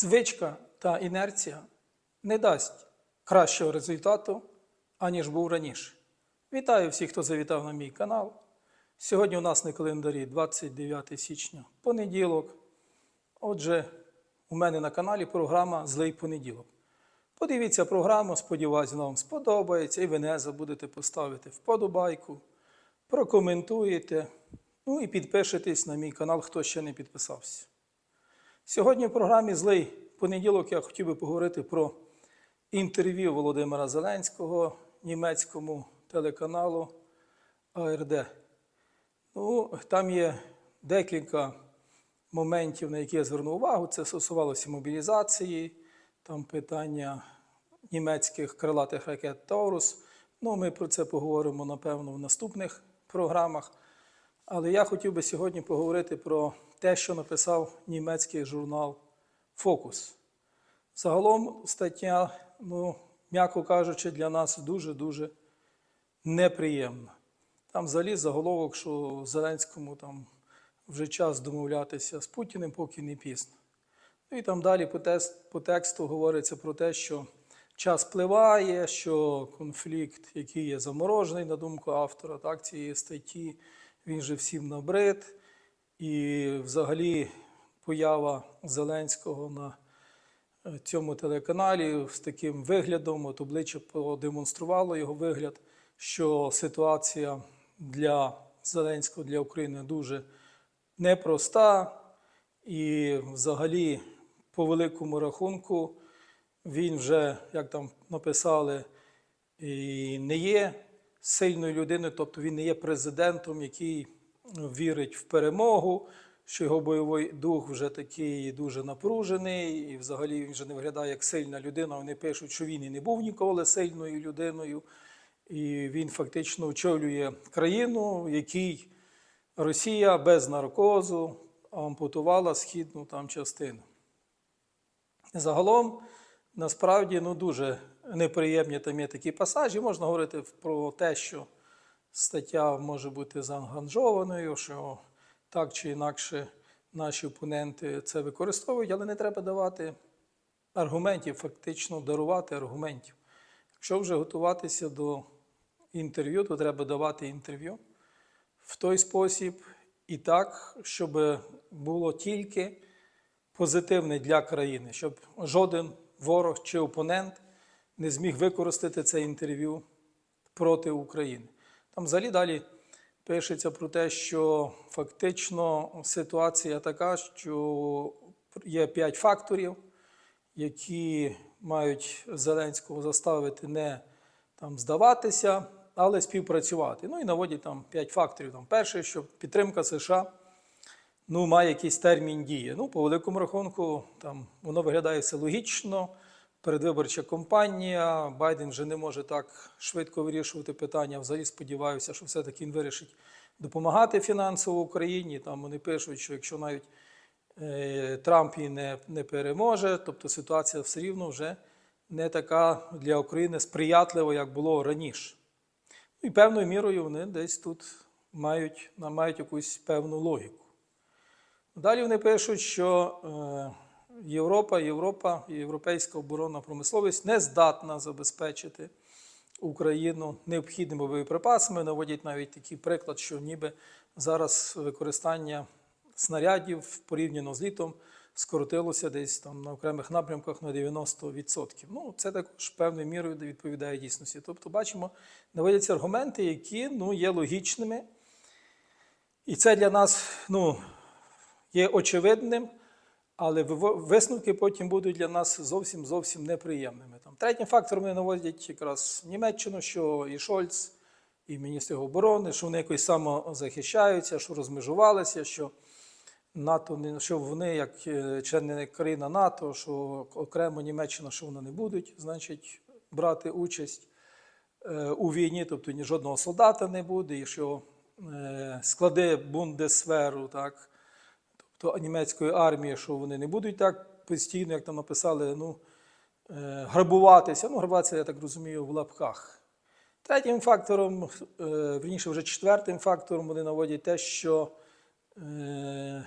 звичка та інерція не дасть кращого результату, аніж був раніше. Вітаю всіх, хто завітав на мій канал. Сьогодні у нас на календарі 29 січня, понеділок. Отже, у мене на каналі програма Злий понеділок. Подивіться програму, сподіваюся, вам сподобається, і ви не забудете поставити вподобайку, прокоментуєте, ну і підпишитесь на мій канал, хто ще не підписався. Сьогодні в програмі Злий понеділок я хотів би поговорити про інтерв'ю Володимира Зеленського німецькому телеканалу АРД. Ну, там є декілька моментів, на які я звернув увагу. Це стосувалося мобілізації, там питання німецьких крилатих ракет Таурус. Ну, ми про це поговоримо, напевно, в наступних програмах. Але я хотів би сьогодні поговорити про те, що написав німецький журнал Фокус. Загалом стаття, ну, м'яко кажучи, для нас дуже-дуже неприємна. Там взагалі заголовок, що Зеленському там вже час домовлятися з Путіним, поки не пізно. Ну і там далі по, тест, по тексту говориться про те, що час пливає, що конфлікт, який є заморожений, на думку автора так, цієї статті, він же всім набрид. І взагалі поява Зеленського на е, цьому телеканалі з таким виглядом, от обличчя продемонструвало його вигляд, що ситуація для Зеленського, для України дуже непроста, і взагалі, по великому рахунку, він вже, як там написали, і не є сильною людиною, тобто він не є президентом, який вірить в перемогу, що його бойовий дух вже такий дуже напружений, і взагалі він вже не виглядає як сильна людина. Вони пишуть, що він і не був ніколи сильною людиною, і він фактично очолює країну, якій Росія без наркозу ампутувала східну там частину. Загалом, насправді, ну дуже неприємні там є такі пасажі. Можна говорити про те, що стаття може бути заангажованою, що так чи інакше наші опоненти це використовують, але не треба давати аргументів, фактично дарувати аргументів. Якщо вже готуватися до інтерв'ю, то треба давати інтерв'ю в той спосіб і так, щоб було тільки позитивне для країни, щоб жоден ворог чи опонент не зміг використати це інтерв'ю проти України. Там взагалі далі пишеться про те, що фактично ситуація така, що є п'ять факторів, які мають Зеленського заставити не там, здаватися, але співпрацювати. Ну і наводять там п'ять факторів. Там, перше, що підтримка США ну, має якийсь термін дії. Ну, по великому рахунку, там воно виглядає все логічно. Передвиборча кампанія, Байден вже не може так швидко вирішувати питання. Взагалі сподіваюся, що все-таки він вирішить допомагати фінансово Україні. Там вони пишуть, що якщо навіть е, Трамп її не, не переможе, тобто ситуація все рівно вже не така для України сприятлива, як було раніше. Ну, І певною мірою вони десь тут мають, мають якусь певну логіку. Далі вони пишуть, що е, Європа, Європа, європейська оборонна промисловість не здатна забезпечити Україну необхідними боєприпасами. Наводять навіть такий приклад, що ніби зараз використання снарядів порівняно з літом скоротилося десь там на окремих напрямках на 90%. Ну, це також певною мірою відповідає дійсності. Тобто, бачимо, наводяться аргументи, які ну, є логічними. І це для нас ну, є очевидним, але висновки потім будуть для нас зовсім зовсім неприємними. Там, третім фактором вони наводять якраз Німеччину, що і Шольц, і міністр оборони, що вони якось самозахищаються, що розмежувалися, що НАТО що вони, як е, члени країна НАТО, що окремо Німеччина, що вони не будуть, значить, брати участь е, у війні, тобто ні жодного солдата не буде, і що е, склади Бундесверу, так, тобто німецької армії, що вони не будуть так постійно, як там написали, ну, е, грабуватися. Ну, грабуватися, я так розумію, в лапках. Третім фактором, е, верніше вже четвертим фактором вони наводять те, що е,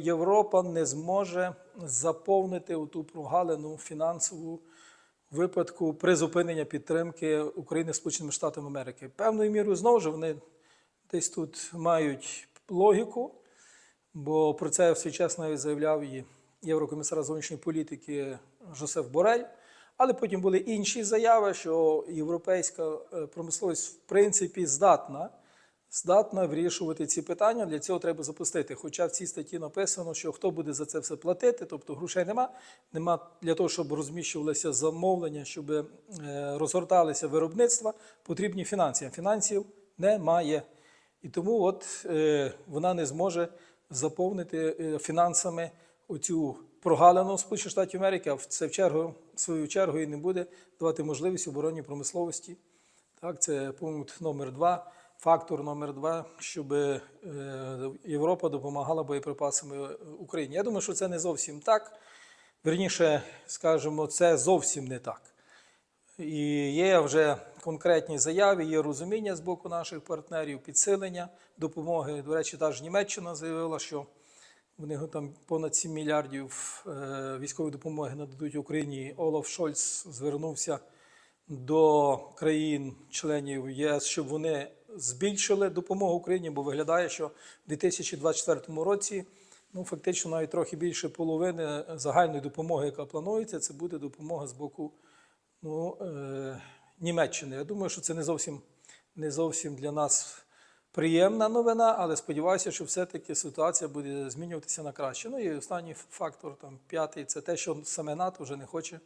Європа не зможе заповнити ту прогалину фінансову випадку призупинення підтримки України Сполученими Штатами Америки. Певною мірою знову ж вони десь тут мають логіку, бо про це в свій час навіть заявляв і єврокомісар зовнішньої політики Жосеф Борель. Але потім були інші заяви, що європейська е, промисловість в принципі здатна, здатна вирішувати ці питання. Для цього треба запустити. Хоча в цій статті написано, що хто буде за це все платити, тобто грошей нема, нема для того, щоб розміщувалися замовлення, щоб е, розгорталися виробництва, потрібні фінанси. Фінансів немає. І тому от е, вона не зможе заповнити е, фінансами оцю прогалину Сполучених Штатів Америки, а це в чергу, в свою чергу і не буде давати можливість оборонній промисловості. Так, це пункт номер два, фактор номер два, щоб е, Європа допомагала боєприпасами Україні. Я думаю, що це не зовсім так. Верніше, скажемо, це зовсім не так. І є вже конкретні заяви, є розуміння з боку наших партнерів, підсилення допомоги. До речі, та ж Німеччина заявила, що вони там понад 7 мільярдів е, військової допомоги нададуть Україні. Олаф Шольц звернувся до країн-членів ЄС, щоб вони збільшили допомогу Україні, бо виглядає, що в 2024 році ну, фактично навіть трохи більше половини загальної допомоги, яка планується, це буде допомога з боку ну, е, Німеччини. Я думаю, що це не зовсім, не зовсім для нас приємна новина, але сподіваюся, що все-таки ситуація буде змінюватися на краще. Ну і останній фактор, там, п'ятий, це те, що саме НАТО вже не хоче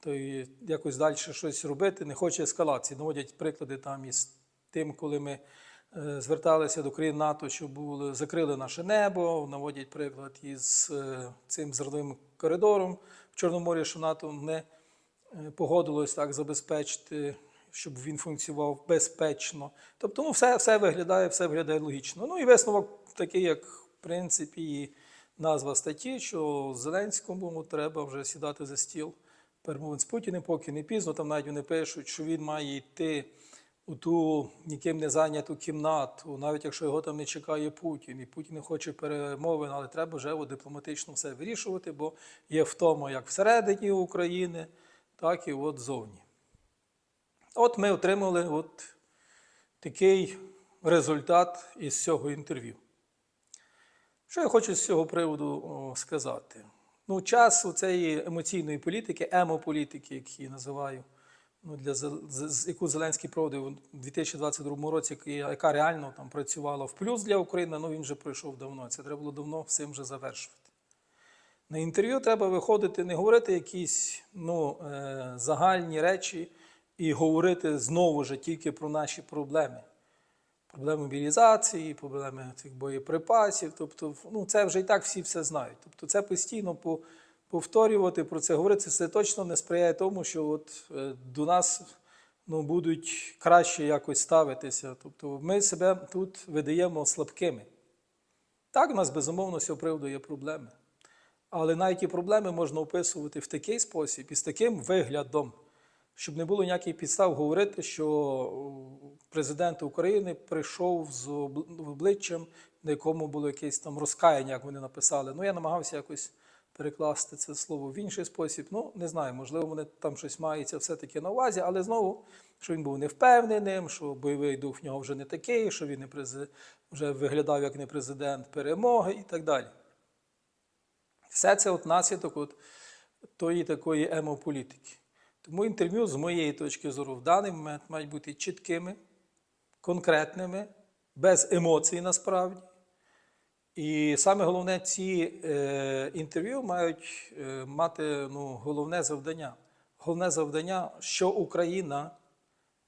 то якось далі щось робити, не хоче ескалації. Наводять приклади там із тим, коли ми е, зверталися до країн НАТО, що були, закрили наше небо, наводять приклад із е, цим зерновим коридором в Чорноморі, що НАТО не погодилось так забезпечити, щоб він функціонував безпечно. Тобто, ну, все, все виглядає, все виглядає логічно. Ну і висновок такий, як в принципі, і назва статті, що Зеленському треба вже сідати за стіл перемовин з Путіним, поки не пізно. Там навіть вони пишуть, що він має йти у ту ніким не зайняту кімнату, навіть якщо його там не чекає Путін, і Путін не хоче перемовин, але треба вже дипломатично все вирішувати, бо є втома як всередині України, так і от зовні. От ми отримали от такий результат із цього інтерв'ю. Що я хочу з цього приводу сказати? Ну, час у цієї емоційної політики, емополітики, як її називаю, ну, для, яку Зеленський проводив у 2022 році, яка реально там працювала в плюс для України, ну він вже пройшов давно. Це треба було давно всім вже завершувати. На інтерв'ю треба виходити, не говорити якісь ну, е, загальні речі і говорити знову ж тільки про наші проблеми. Проблеми мобілізації, проблеми цих боєприпасів. Тобто, ну, це вже і так всі все знають. Тобто, це постійно повторювати про це, говорити, це точно не сприяє тому, що от, е, до нас ну, будуть краще якось ставитися. Тобто, ми себе тут видаємо слабкими. Так, у нас безумовно з цього приводу є проблеми. Але навіть і проблеми можна описувати в такий спосіб і з таким виглядом, щоб не було ніяких підстав говорити, що президент України прийшов з обличчям, на якому було якесь там розкаяння, як вони написали. Ну, я намагався якось перекласти це слово в інший спосіб. Ну, не знаю, можливо, вони там щось мається все-таки на увазі, але знову, що він був невпевненим, що бойовий дух в нього вже не такий, що він не прези- вже виглядав як не президент перемоги і так далі. Все це от наслідок от тої такої емополітики. Тому інтерв'ю, з моєї точки зору, в даний момент мають бути чіткими, конкретними, без емоцій насправді. І саме головне, ці е, інтерв'ю мають е, мати ну, головне завдання. Головне завдання, що Україна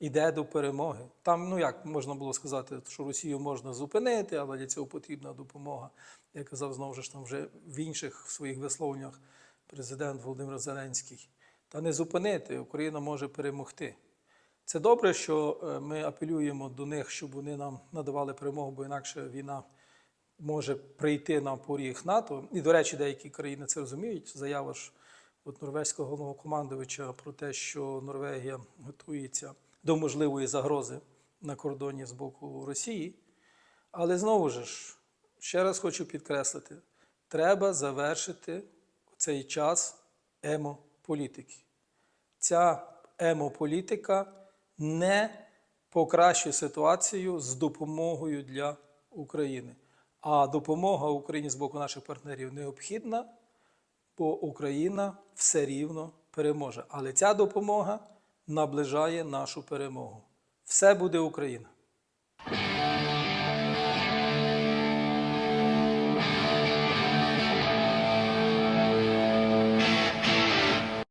йде до перемоги. Там, ну як можна було сказати, що Росію можна зупинити, але для цього потрібна допомога. Я казав знову ж там вже в інших своїх висловленнях президент Володимир Зеленський. Та не зупинити, Україна може перемогти. Це добре, що е, ми апелюємо до них, щоб вони нам надавали перемогу, бо інакше війна може прийти на поріг НАТО. І, до речі, деякі країни це розуміють. Заява ж от норвезького головнокомандувача про те, що Норвегія готується до можливої загрози на кордоні з боку Росії. Але знову ж, ще раз хочу підкреслити: треба завершити цей час емополітики. Ця емополітика не покращує ситуацію з допомогою для України. А допомога Україні з боку наших партнерів необхідна, бо Україна все рівно переможе. Але ця допомога наближає нашу перемогу. Все буде Україна!